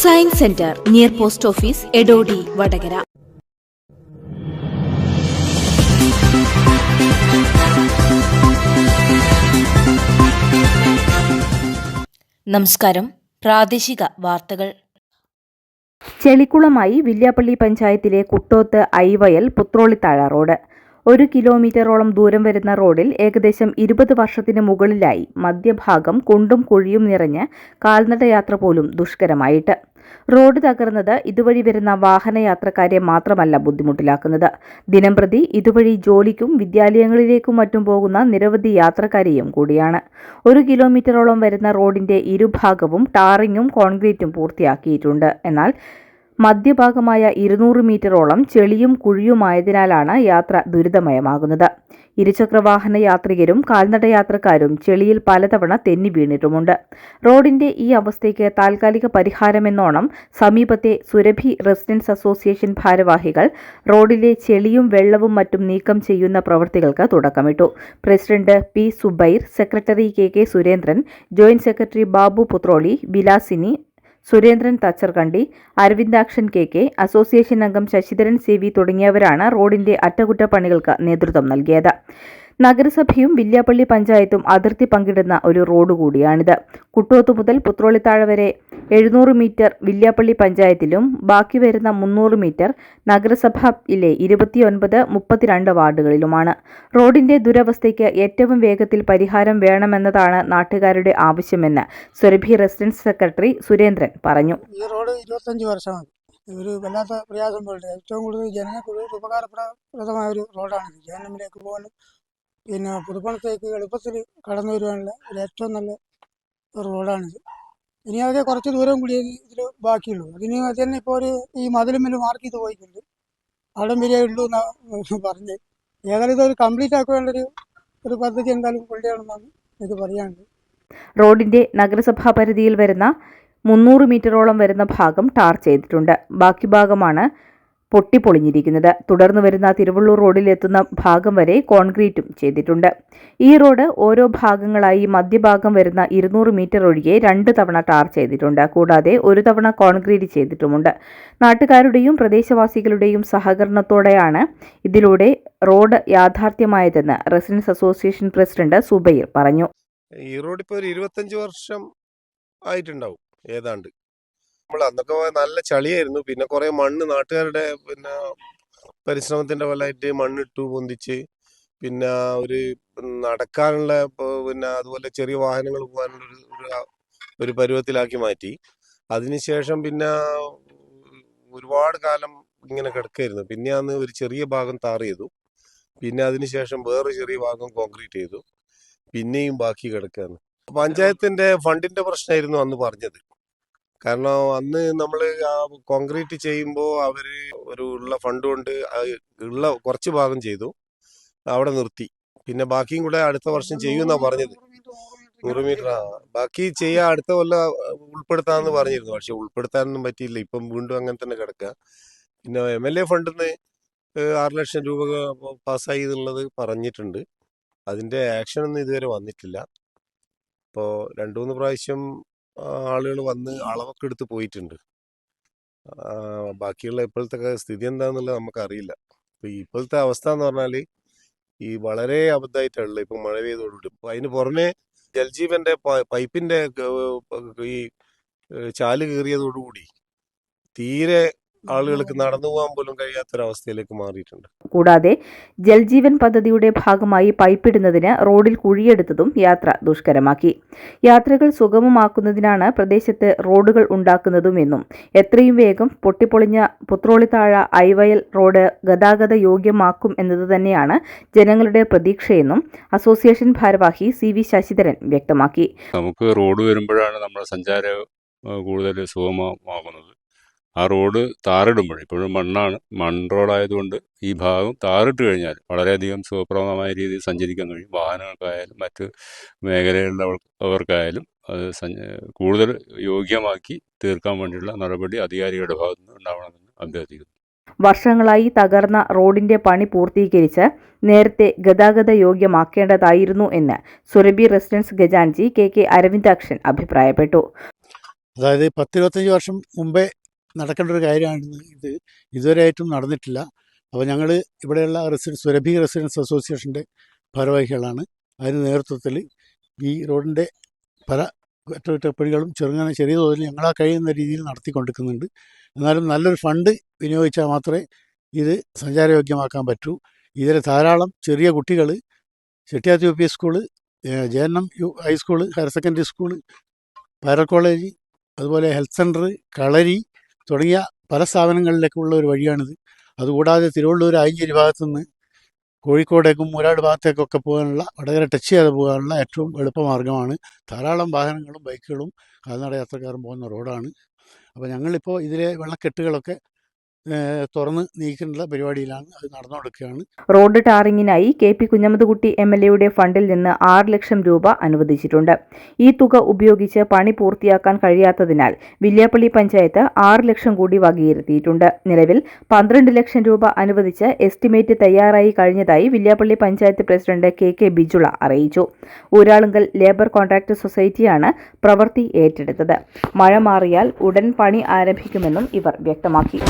Science centre near post office Edodi Vadakara നമസ്കാരം. പ്രാദേശിക വാർത്തകൾ. ചെളിക്കുളമായി വില്യാപ്പള്ളി പഞ്ചായത്തിലെ കുട്ടോത്ത് ഐവയൽ പുത്രോളിത്താഴ റോഡ്. ഒരു കിലോമീറ്ററോളം ദൂരം വരുന്ന റോഡിൽ ഏകദേശം ഇരുപത് വർഷത്തിന് മുകളിലായി മധ്യഭാഗം കുണ്ടും കുഴിയും നിറഞ്ഞ് കാൽനടയാത്ര പോലും ദുഷ്കരമായിട്ട്. റോഡ് തകർന്നത് ഇതുവഴി വരുന്ന വാഹനയാത്രക്കാരെ മാത്രമല്ല ബുദ്ധിമുട്ടിലാക്കുന്നത്. ദിനംപ്രതി ഇതുവഴി ജോലിക്കും വിദ്യാലയങ്ങളിലേക്കും മറ്റും പോകുന്ന നിരവധി യാത്രക്കാരെയും കൂടിയാണ്. ഒരു കിലോമീറ്ററോളം വരുന്ന റോഡിന്റെ ഇരുഭാഗവും ടാറിങ്ങും കോൺക്രീറ്റും പൂർത്തിയാക്കിയിട്ടുണ്ട്. എന്നാൽ മധ്യഭാഗമായ ഇരുന്നൂറ് മീറ്ററോളം ചെളിയും കുഴിയുമായതിനാലാണ് യാത്ര ദുരിതമയമാകുന്നത്. ഇരുചക്രവാഹന യാത്രികരും കാൽനടയാത്രക്കാരും ചെളിയിൽ പലതവണ തെന്നി വീണിട്ടുമുണ്ട്. റോഡിന്റെ ഈ അവസ്ഥയ്ക്ക് താൽക്കാലിക പരിഹാരമെന്നോണം സമീപത്തെ സുരഭി റെസിഡൻസ് അസോസിയേഷൻ ഭാരവാഹികൾ റോഡിലെ ചെളിയും വെള്ളവും മറ്റും നീക്കം ചെയ്യുന്ന പ്രവൃത്തികൾക്ക് തുടക്കമിട്ടു. President P Zubair secretary K K Surendran joint secretary Babu Puthroli Vilasini Surendran Thacharkandi Aravindakshan K K association അംഗം ശശിധരൻ സി വി തുടങ്ങിയവരാണ് റോഡിന്റെ അറ്റകുറ്റപ്പണികൾക്ക് നേതൃത്വം നൽകിയത്. നഗരസഭയും വില്യാപ്പള്ളി പഞ്ചായത്തും അതിർത്തി പങ്കിടുന്ന ഒരു റോഡ് കൂടിയാണിത്. കുട്ടോത്ത് മുതൽ പുത്രോളിത്താഴ വരെ എഴുന്നൂറ് മീറ്റർ വില്യാപ്പള്ളി പഞ്ചായത്തിലും ബാക്കി വരുന്ന മുന്നൂറ് മീറ്റർ നഗരസഭയിലെ ഇരുപത്തിയൊൻപത് മുപ്പത്തിരണ്ട് വാർഡുകളിലുമാണ്. റോഡിന്റെ ദുരവസ്ഥയ്ക്ക് ഏറ്റവും വേഗത്തിൽ പരിഹാരം വേണമെന്നതാണ് നാട്ടുകാരുടെ ആവശ്യമെന്ന് സുരഭി റെസിഡൻസ് സെക്രട്ടറി സുരേന്ദ്രൻ പറഞ്ഞു. ഈ റോഡ് ഇരുപത്തഞ്ച് വർഷമാണ്. ഒരു വല്ലാത്ത പ്രയാസം പോലെ ഏറ്റവും കൂടുതൽ ജനങ്ങൾക്ക് ഉപകാരപ്രദമായ ഒരു റോഡാണ് ജനങ്ങളിലേക്ക് പോകാനും പിന്നെ പുതുപ്പണത്തേക്ക് എളുപ്പത്തിൽ കടന്നു വരുവാനുള്ള ഒരു ഏറ്റവും നല്ല റോഡാണിത്. ഇനി അതൊക്കെ കുറച്ച് ദൂരം കൂടി ഇതിൽ ബാക്കിയുള്ളൂ. അതിന് അത് തന്നെ ഇപ്പോൾ ഒരു ഈ മതിലും മേലും മാർക്ക് ചെയ്ത് പോയിട്ടുണ്ട്. അവിടെ വരെ ഉള്ളൂ എന്നാണ് പറഞ്ഞ്. ഏതായാലും ഇതൊരു കംപ്ലീറ്റ് ആക്കാനുള്ളൊരു ഒരു പദ്ധതി എന്തായാലും കൊണ്ടുവരണമെന്നാണ് എനിക്ക് പറയാനുള്ളത്. റോഡിന്റെ നഗരസഭാ പരിധിയിൽ വരുന്ന മുന്നൂറ് മീറ്ററോളം വരുന്ന ഭാഗം ടാർ ചെയ്തിട്ടുണ്ട്. ബാക്കി ഭാഗമാണ് പൊട്ടിപ്പൊളിഞ്ഞിരിക്കുന്നത്. തുടർന്ന് വരുന്ന തിരുവള്ളൂർ റോഡിലെത്തുന്ന ഭാഗം വരെ കോൺക്രീറ്റും ചെയ്തിട്ടുണ്ട്. ഈ റോഡ് ഓരോ ഭാഗങ്ങളായി മധ്യഭാഗം വരുന്ന ഇരുന്നൂറ് മീറ്റർ ഒഴികെ രണ്ട് തവണ ടാർ ചെയ്തിട്ടുണ്ട്. കൂടാതെ ഒരു തവണ കോൺക്രീറ്റ് ചെയ്തിട്ടുമുണ്ട്. നാട്ടുകാരുടെയും പ്രദേശവാസികളുടെയും സഹകരണത്തോടെയാണ് ഇതിലൂടെ റോഡ് യാഥാർത്ഥ്യമായതെന്ന് റെസിഡൻസ് അസോസിയേഷൻ പ്രസിഡന്റ് സുബൈർ പറഞ്ഞു. ഈ റോഡ് ഇപ്പോൾ ഒരു ഇരുപത്തഞ്ച് വർഷം ആയിട്ടുണ്ടാവും. ഏതാണ്ട്. നമ്മൾ അന്നൊക്കെ നല്ല ചളിയായിരുന്നു. പിന്നെ കുറെ മണ്ണ് നാട്ടുകാരുടെ പിന്നെ പരിശ്രമത്തിന്റെ ഫലമായിട്ട് മണ്ണിട്ടു പൊന്തിച്ച്. പിന്നെ ഒരു നടക്കാനുള്ള പിന്നെ അതുപോലെ ചെറിയ വാഹനങ്ങൾ പോകാനുള്ള ഒരു ഒരു- പരുവത്തിലാക്കി മാറ്റി. അതിനുശേഷം പിന്നെ ഒരുപാട് കാലം ഇങ്ങനെ കിടക്കായിരുന്നു. പിന്നെ അന്ന് ഒരു ചെറിയ ഭാഗം താർ ചെയ്തു. പിന്നെ അതിനുശേഷം വേറെ ചെറിയ ഭാഗം കോൺക്രീറ്റ് ചെയ്തു. പിന്നെയും ബാക്കി കിടക്കുകയാണ് പഞ്ചായത്തിന്റെ ഫണ്ടിന്റെ പ്രശ്നമായിരുന്നു അന്ന് പറഞ്ഞത്. കാരണം അന്ന് നമ്മൾ കോൺക്രീറ്റ് ചെയ്യുമ്പോൾ അവർ ഒരു ഉള്ള ഫണ്ട് കൊണ്ട് ഉള്ള കുറച്ച് ഭാഗം ചെയ്തു. അവിടെ നിർത്തി. പിന്നെ ബാക്കിയും കൂടെ അടുത്ത വർഷം ചെയ്യുമെന്നാ പറഞ്ഞത്. നൂറ് മീറ്റർ. ആ ബാക്കി ചെയ്യാൻ അടുത്ത കൊല്ലം ഉൾപ്പെടുത്താന്ന് പറഞ്ഞിരുന്നു. പക്ഷെ ഉൾപ്പെടുത്താനൊന്നും പറ്റിയില്ല. ഇപ്പം വീണ്ടും അങ്ങനെ തന്നെ കിടക്കുക പിന്നെ എം എൽ എ ഫണ്ടിൽ നിന്ന് ആറ് ലക്ഷം രൂപ പാസ്സായി എന്നുള്ളത് പറഞ്ഞിട്ടുണ്ട്. അതിന്റെ ആക്ഷൻ ഒന്നും ഇതുവരെ വന്നിട്ടില്ല. അപ്പോൾ രണ്ടു മൂന്ന് പ്രാവശ്യം ആളുകൾ വന്ന് അളവൊക്കെ എടുത്ത് പോയിട്ടുണ്ട്. ബാക്കിയുള്ള ഇപ്പോഴത്തെ സ്ഥിതി എന്താണെന്നുള്ളത് നമുക്കറിയില്ല. ഇപ്പൊ ഇപ്പോഴത്തെ അവസ്ഥ എന്ന് പറഞ്ഞാൽ ഈ വളരെ അബദ്ധമായിട്ടുള്ള ഇപ്പൊ മഴ പെയ്തോടുകൂടി അതിന് പുറമെ ജൽജീവന്റെ പൈപ്പിന്റെ ഈ ചാൽ കീറിയതോടുകൂടി തീരെ ആളുകൾക്ക് നടന്നു പോകാൻ പോലും കഴിയാത്തൊരവസ്ഥയിലേക്ക് മാറിയിട്ടുണ്ട്. കൂടാതെ ജൽജീവൻ പദ്ധതിയുടെ ഭാഗമായി പൈപ്പിടുന്നതിന് റോഡിൽ കുഴിയെടുത്തതും യാത്ര ദുഷ്കരമാക്കി. യാത്രകൾ സുഗമമാക്കുന്നതിനാണ് പ്രദേശത്ത് റോഡുകൾ ഉണ്ടാക്കുന്നതുമെന്നും എത്രയും വേഗം പൊട്ടിപ്പൊളിഞ്ഞ പുത്രോളിത്താഴ ഐവയൽ റോഡ് ഗതാഗത യോഗ്യമാക്കും എന്നത് തന്നെയാണ് ജനങ്ങളുടെ പ്രതീക്ഷയെന്നും അസോസിയേഷൻ ഭാരവാഹി സി വി ശശിധരൻ വ്യക്തമാക്കി. നമുക്ക് റോഡ് വരുമ്പോഴാണ് നമ്മുടെ സഞ്ചാര കൂടുതൽ സുഗമമാകുന്നത്. ആ റോഡ് താറിടുമ്പോൾ ഇപ്പോഴും മണ്ണാണ്. മൺ റോഡായതുകൊണ്ട് ഈ ഭാഗം താറിട്ട് കഴിഞ്ഞാൽ വളരെയധികം സുഖപ്രദമായ രീതിയിൽ സഞ്ചരിക്കാൻ കഴിയും. വാഹനങ്ങൾക്കായാലും മറ്റ് മേഖലകളിലുള്ളവർക്കായാലും അത് കൂടുതൽ യോഗ്യമാക്കി തീർക്കാൻ വേണ്ടിയുള്ള നടപടി അധികാരികളുടെ ഭാഗത്ത് നിന്ന് ഉണ്ടാവണമെന്ന് അഭ്യർത്ഥിക്കുന്നു. വർഷങ്ങളായി തകർന്ന റോഡിന്റെ പണി പൂർത്തീകരിച്ച് നേരത്തെ ഗതാഗത യോഗ്യമാക്കേണ്ടതായിരുന്നു എന്ന് സുരഭി റെസിഡൻസ് ഗജാൻജി കെ കെ അരവിന്ദാക്ഷൻ അഭിപ്രായപ്പെട്ടു. അതായത് പത്തിരുപത്തഞ്ച് വർഷം മുമ്പേ നടക്കേണ്ട ഒരു കാര്യമാണ് ഇത്. ഇതുവരെയായിട്ടും നടന്നിട്ടില്ല. അപ്പോൾ ഞങ്ങൾ ഇവിടെയുള്ള റെസിഡൻസ് സുരഭി റെസിഡൻസ് അസോസിയേഷന്റെ ഭാരവാഹികളാണ്. അതിന് നേതൃത്വത്തിൽ ഈ റോഡിന്റെ പല അറ്റകുറ്റപ്പണികളും ചെറുങ്ങനെ ചെറിയ തോതിൽ ഞങ്ങളാ കഴിയുന്ന രീതിയിൽ നടത്തിക്കൊണ്ടിരിക്കുന്നുണ്ട്. എന്നാലും നല്ലൊരു ഫണ്ട് വിനിയോഗിച്ചാൽ മാത്രമേ ഇത് സഞ്ചാരയോഗ്യമാക്കാൻ പറ്റൂ. ഇതിൽ ധാരാളം ചെറിയ കുട്ടികൾ Chettiyath U P school J N M U high school higher secondary school parallel college അതുപോലെ ഹെൽത്ത് സെന്റർ കളരി തുടങ്ങിയ പല സ്ഥാപനങ്ങളിലേക്കുള്ള ഒരു വഴിയാണിത്. അതുകൂടാതെ തിരുവള്ളൂർ ആയിഞ്ചേരി ഭാഗത്തുനിന്ന് കോഴിക്കോടേക്കും മൂരാട് ഭാഗത്തേക്കൊക്കെ പോകാനുള്ള വടകര ടച്ച് ചെയ്യാതെ പോകാനുള്ള ഏറ്റവും എളുപ്പമാർഗമാണ് ധാരാളം വാഹനങ്ങളും ബൈക്കുകളും കാൽനട യാത്രക്കാരും പോകുന്ന റോഡാണ്. അപ്പോൾ ഞങ്ങളിപ്പോൾ ഇതിലെ വെള്ളക്കെട്ടുകളൊക്കെ തുറന്ന് നീക്കേണ്ട പരിപാടിയിലാണ് അത് നടന്നുകൊടുക്കുകയാണ്. Road ടാറിങ്ങിനായി K P Kunhammedkutty M L എയുടെ ഫണ്ടിൽ നിന്ന് ആറ് ലക്ഷം രൂപ അനുവദിച്ചിട്ടുണ്ട്. ഈ തുക ഉപയോഗിച്ച് പണി പൂർത്തിയാക്കാൻ കഴിയാത്തതിനാൽ വില്യാപ്പള്ളി പഞ്ചായത്ത് ആറ് ലക്ഷം കൂടി വകയിരുത്തിയിട്ടുണ്ട്. നിലവിൽ പന്ത്രണ്ട് ലക്ഷം രൂപ അനുവദിച്ച് എസ്റ്റിമേറ്റ് തയ്യാറായി കഴിഞ്ഞതായി Villiappally panchayat president K K Bijula അറിയിച്ചു. ഊരാളുങ്കൽ ലേബർ കോൺട്രാക്ട് സൊസൈറ്റിയാണ് പ്രവൃത്തി ഏറ്റെടുത്തത്. മഴ മാറിയാൽ ഉടൻ പണി ആരംഭിക്കുമെന്നും ഇവർ വ്യക്തമാക്കി.